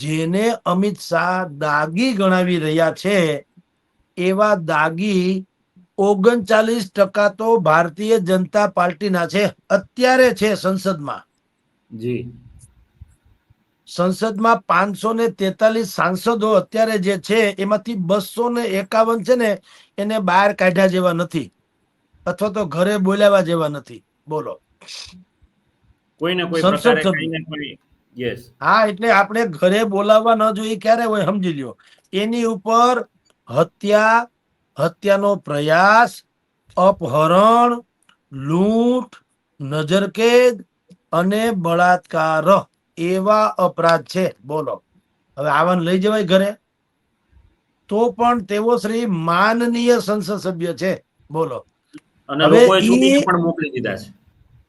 જેને અમિત શાહ દાગી ગણાવી રહ્યા છે એવા દાગી ઓગણચાલીસ ટકા તો ભારતીય જનતા પાર્ટીના છે. અત્યારે છે સંસદમાં. જી. સંસદમાં પાંચસો ને તેતાલીસ સાંસદો અત્યારે જે છે એમાંથી બસો ને એકાવન છે ને એને બહાર કાઢ્યા જેવા નથી. અથવા તો ઘરે બોલાવા જેવા નથી. બોલો. કોઈને કોઈ સંસદ યસ હા એટલે આપણે ઘરે બોલાવવા ન જોઈએ ક્યારે હોય સમજી લ્યો. એની ઉપર હત્યા હત્યાનો પ્રયાસ અપહરણ લૂંટ નજરકેદ અને બળાત્કાર. એવા અપરાધ છે. બોલો. હવે આવાને લઈ જવાય ઘરે. તો પણ તેઓ શ્રી માનનીય સંસદ સભ્ય છે. બોલો. અને લોકોએ પણ મોકલી દીધા છે.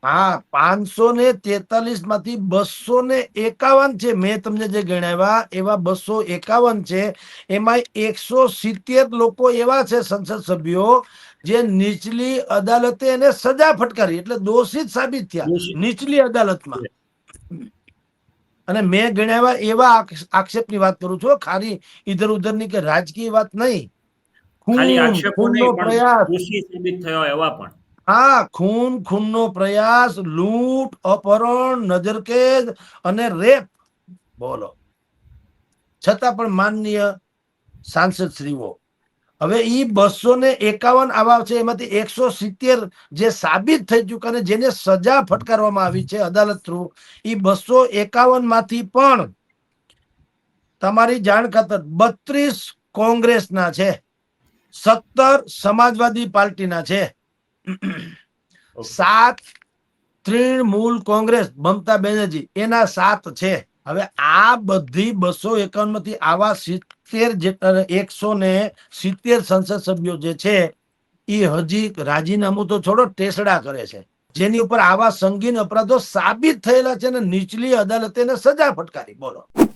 હા પાંચસો ને તેતાલીસમાંથી બસો ને એકાવન છે. મેં તમને જે ગણાવ્યા એવા બસો એકાવન છે. એમાં એકસો સિત્તેર લોકો એવા છે સંસદ સભ્યો જે નીચલી અદાલતે એને સજા ફટકારી. એટલે દોષિત સાબિત થયા. નીચલી અદાલતમાં. અને મેં ગણાવ્યા એવા આક્ષ- આક્ષેપની વાત કરું છું. ખાલી ઇધર ઉધરની કે રાજકીય વાત નહીં. પ્રયાસ. સાબિત થયો એવા પણ. હા ખૂન ખૂનનો પ્રયાસ, લૂંટ, અપહરણ, નજરકેદ અને રેપ. બોલો. છતાં પણ માનનીય સાંસદ શ્રીઓ, હવે ઈ બસો ને એકાવન આવા છે, એમાંથી એકસો સિત્તેર જે સાબિત થઈ ચુક્યા અને જેને સજા ફટકારવામાં આવી છે અદાલત થ્રુ, ઈ બસો એકાવનમાંથી પણ તમારી જાણ ખાતર બત્રીસ કોંગ્રેસના છે, સત્તર સમાજવાદી પાર્ટીના છે. સાત તૃણમૂલ કોંગ્રેસ, મમતા બેનર્જી, એના સાત છે. હવે આ બધી બસો એકાવનમાંથી આવા સિત્તેર એકસો ને સિત્તેર સંસદ સભ્યો જે છે, એ હજી રાજીનામું તો છોડો, ટેસડા કરે છે. જેની ઉપર આવા સંગીન અપરાધો સાબિત થયેલા છે અને નીચલી અદાલતે સજા ફટકારી. બોલો.